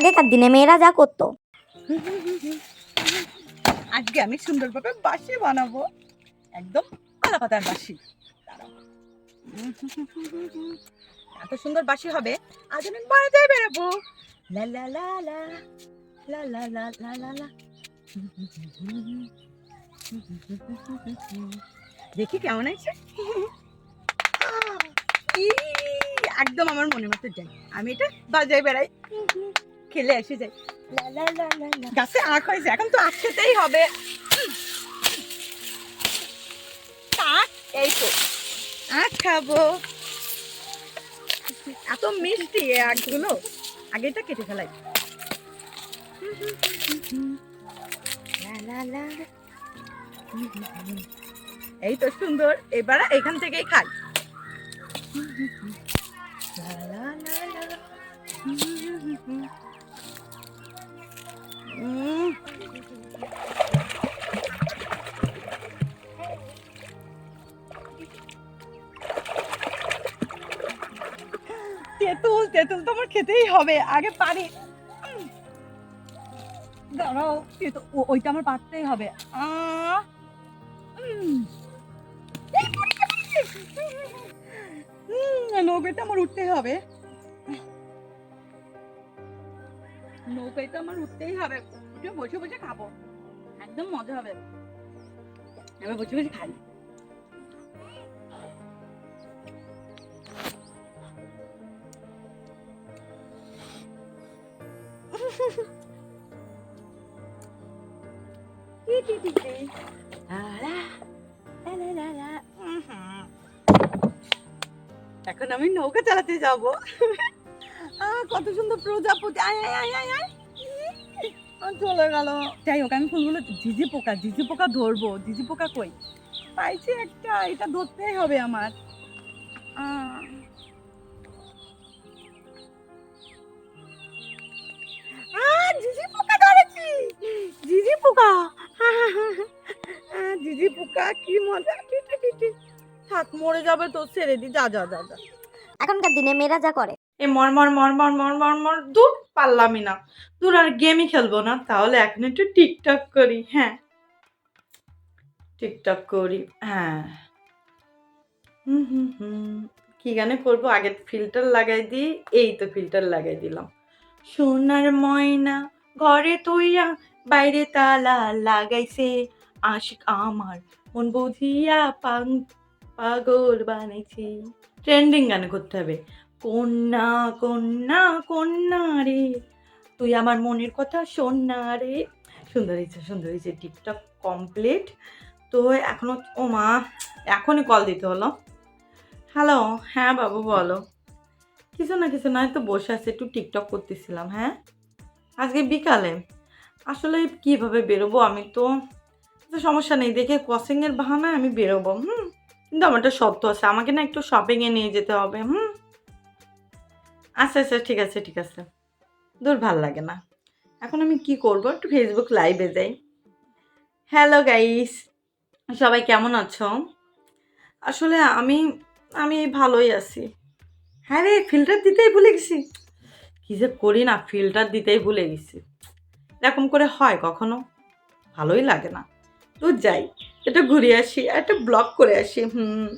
আগেকার দিনে মেয়েরা যা করতো আজকে আমি সুন্দরভাবে বাসি বানাবো একদম কলা পাতার বাসি এত সুন্দর বাসি হবে আজ আমি বাড়িতে বেরোবো লা লা লা লা লা লা লা লা লা দেখি কেমন আছে একদম আমার মনে মতো যাই আমি এটা বাজায় বেড়াই খেলে এসে যাই। গাছে আখ হয়েছে, এখন তো আখ খেতেই হবে। এই তো। আখ খাব। এত মিষ্টি আখগুলো। আগে এটা কেটে ফেলাই। এই তো সুন্দর। এবার এখান থেকেই খাই। তেঁতুল তো আমার খেতেই হবে, আগে পারি দাঁড়াও তেঁতুল ওইটা আমার পারতেই হবে। নৌকাটা আমার উঠতেই হবে। নৌকাটা আমার উঠতেই হবে। বসে বসে খাব। একদম মজা হবে। আমি বসে বসে খাই। এখন আমি নৌকা চালাতে যাব। কত সুন্দর প্রজাপতি। আয় আয় আয় আয় চলে গেল। যাই হোক আমি ফুলগুলো ঝিঝি পোকা ঝিঝি পোকা ধরবো। ঝিঝি পোকা কই? পাইছি একটা এটা ধরতেই হবে আমার। আহ, ঝিঝি পোকা কি মজা টিটি টিটি থাক মরে যাবে তো ছেড়ে দি যা যা যা যা। এখনকার দিনে মেয়েরা যা করে। এ মর মর মর মর মর মর মর দূর পারলামই না। দূর আর গেমই খেলব না তাহলে এখন একটু টিকটক করি হ্যাঁ। টিকটক করি হ্যাঁ। হুম হুম হুম। কি গানে করব? আগে ফিল্টার লাগাই দিই এই তো ফিল্টার লাগাই দিলাম। সোনার ময়না ঘরে তুইয়া বাইরে তালা লাগাইছে, আশিক আমার মন বুঝিয়া পাং, পাগল বানাইছি। ট্রেন্ডিং গানে করতে হবে। কন্যা কন্যা কন্যা রে, তুই আমার মনের কথা শোন না রে। সুন্দর হয়েছে সুন্দর হয়েছে টিকটক কমপ্লিট তো এখনও, ও মা, এখনই কল দিতে হলো। হ্যালো হ্যাঁ বাবু, বলো। কিছু না কিছু না তো বসে আছে, একটু টিকটক করতেছিলাম হ্যাঁ? আজকে বিকালে। আসলে কীভাবে বেরোবো? আমি তো সমস্যা নেই। দেখে ক্রসিংয়ের বাহানায় আমি বেরোবো, হুম? কিন্তু আমার একটা শর্ত আছে। আমাকে না একটু শপিংয়ে নিয়ে যেতে হবে, হুম? আচ্ছা আচ্ছা ঠিক আছে ঠিক আছে। দূর ভালো লাগে না। এখন আমি কি করব? একটু ফেসবুক লাইভে যাই। হ্যালো গাইস সবাই কেমন আছো? আসলে আমি আমি ভালোই আছি। হ্যাঁ রে ফিল্টার দিতেই ভুলে গেছি। কী যে করি না ফিল্টার দিতেই ভুলে গেছি। এরকম করে হয় কখনো? ভালোই লাগে না। তো যাই, এটা ঘুরে আসি একটা ব্লগ করে আসি, হুম।